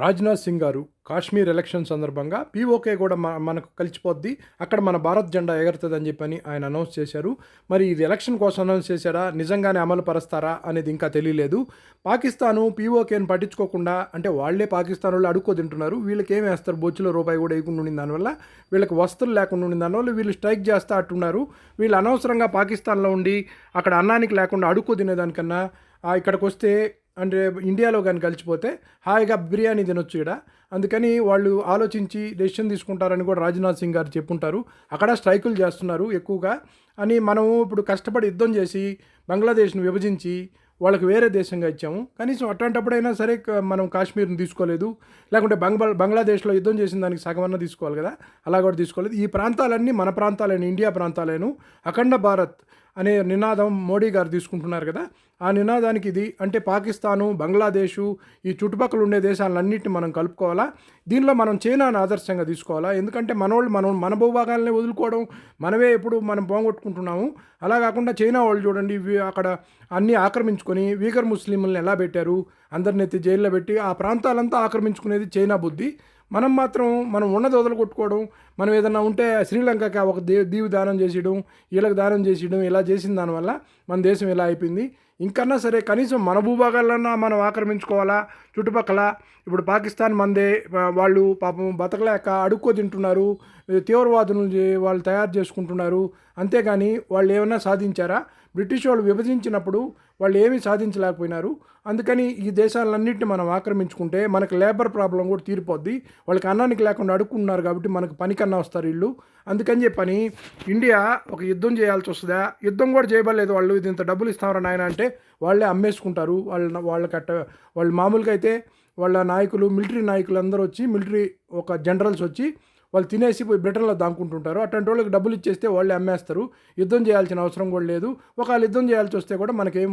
రాజ్నాథ్ సింగ్ గారు కాశ్మీర్ ఎలక్షన్ సందర్భంగా పీఓకే కూడా మనకు కలిసిపోద్ది. అక్కడ మన భారత్ జెండా ఎగరుతుందని చెప్పని ఆయన అనౌన్స్ చేశారు. మరి ఇది ఎలక్షన్ కోసం అనౌన్స్ చేశారా? నిజంగానే అమలు పరుస్తారా అనేది ఇంకా తెలియలేదు. పాకిస్తాను పీఓకేని పట్టించుకోకుండా అంటే వాళ్ళే పాకిస్తాన్ వాళ్ళు అడుక్కో తింటున్నారు. వీళ్ళకి ఏం వేస్తారు? బొచ్చులో రూపాయి కూడా వేయకుండా ఉండిన దానివల్ల. వీళ్ళకి వస్తువులు లేకుండా ఉండిన దానివల్ల. వీళ్ళు స్ట్రైక్ చేస్తూ అట్టున్నారు వీళ్ళు అనవసరంగా పాకిస్తాన్లో ఉండి అక్కడ అన్నానికి లేకుండా అడుక్కో తినేదానికన్నా ఇక్కడికి వస్తే అంటే ఇండియాలో కానీ కలిసిపోతే హాయిగా బిర్యానీ తినొచ్చు ఇక్కడ అందుకని వాళ్ళు ఆలోచించి డెసిషన్ తీసుకుంటారని కూడా రాజ్నాథ్ సింగ్ గారు చెప్పుంటారు. అక్కడ స్ట్రైకులు చేస్తున్నారు ఎక్కువగా. అని మనం ఇప్పుడు కష్టపడి యుద్ధం చేసి బంగ్లాదేశ్ను విభజించి వాళ్ళకి వేరే దేశంగా ఇచ్చాము. కనీసం అట్లాంటప్పుడైనా సరే మనం కాశ్మీర్ని తీసుకోలేదు. లేకుంటే బంగ్లా బంగ్లాదేశ్లో యుద్ధం చేసిన దానికి సగమన్నా తీసుకోవాలి కదా. అలా కూడా తీసుకోలేదు. ఈ ప్రాంతాలన్నీ మన ప్రాంతాలైన ఇండియా ప్రాంతాలేను. అఖండ భారత్ అనే నినాదం మోడీ గారు తీసుకుంటున్నారు కదా. ఆ నినాదానికి ఇది అంటే పాకిస్తాను బంగ్లాదేశు ఈ చుట్టుపక్కల ఉండే దేశాలన్నింటిని మనం కలుపుకోవాలా? దీనిలో మనం చైనాను ఆదర్శంగా తీసుకోవాలా? ఎందుకంటే మనోళ్ళు మనం మన భూభాగాలనే వదులుకోవడం మనమే ఎప్పుడు మనం పోగొట్టుకుంటున్నాము. అలా కాకుండా చైనా వాళ్ళు చూడండి అక్కడ అన్నీ ఆక్రమించుకొని వీగర్ ముస్లింలను ఎలా పెట్టారు? అందరిని ఎత్తి జైల్లో పెట్టి ఆ ప్రాంతాలంతా ఆక్రమించుకునేది చైనా బుద్ధి. మనం మాత్రం మనం ఉన్నది వదలగొట్టుకోవడం మనం ఏదన్నా ఉంటే శ్రీలంకకి ఒక దీవి దానం చేసేయడం వీళ్ళకి దానం చేసేయడం ఇలా చేసిన దానివల్ల మన దేశం ఇలా అయిపోయింది. ఇంకన్నా సరే కనీసం మన భూభాగాలన్నా మనం ఆక్రమించుకోవాలా? చుట్టుపక్కల ఇప్పుడు పాకిస్తాన్ మందే వాళ్ళు పాపం బతకలేక అడుక్కో తింటున్నారు తీవ్రవాదులు వాళ్ళు తయారు చేసుకుంటున్నారు. అంతేగాని వాళ్ళు ఏమైనా సాధించారా? బ్రిటిష్ వాళ్ళు విభజించినప్పుడు వాళ్ళు ఏమీ సాధించలేకపోయినారు. అందుకని ఈ దేశాలన్నింటిని మనం ఆక్రమించుకుంటే మనకు లేబర్ ప్రాబ్లం కూడా తీరిపోద్ది. వాళ్ళకి అన్నానికి లేకుండా అడుక్కుంటున్నారు కాబట్టి మనకు పనికన్నా వస్తారు వీళ్ళు. అందుకని చెప్పని ఇండియా ఒక యుద్ధం చేయాల్సి వస్తుందా? యుద్ధం కూడా చేయబడలేదు వాళ్ళు. ఇది ఇంత డబ్బులు ఇస్తామరా నాయన అంటే వాళ్ళే అమ్మేసుకుంటారు. వాళ్ళ వాళ్ళకి అట్ట వాళ్ళు మామూలుగా అయితే వాళ్ళ నాయకులు మిలిటరీ నాయకులు అందరూ వచ్చి మిలిటరీ ఒక జనరల్స్ వచ్చి వాళ్ళు తినేసి పోయి బ్రిటన్లో దాక్కుంటుంటారు అటువంటి వాళ్ళకి డబ్బులు ఇచ్చేస్తే వాళ్ళే అమ్మేస్తారు. యుద్ధం చేయాల్సిన అవసరం కూడా లేదు. ఒకవేళ యుద్ధం చేయాల్సి వస్తే కూడా మనకేం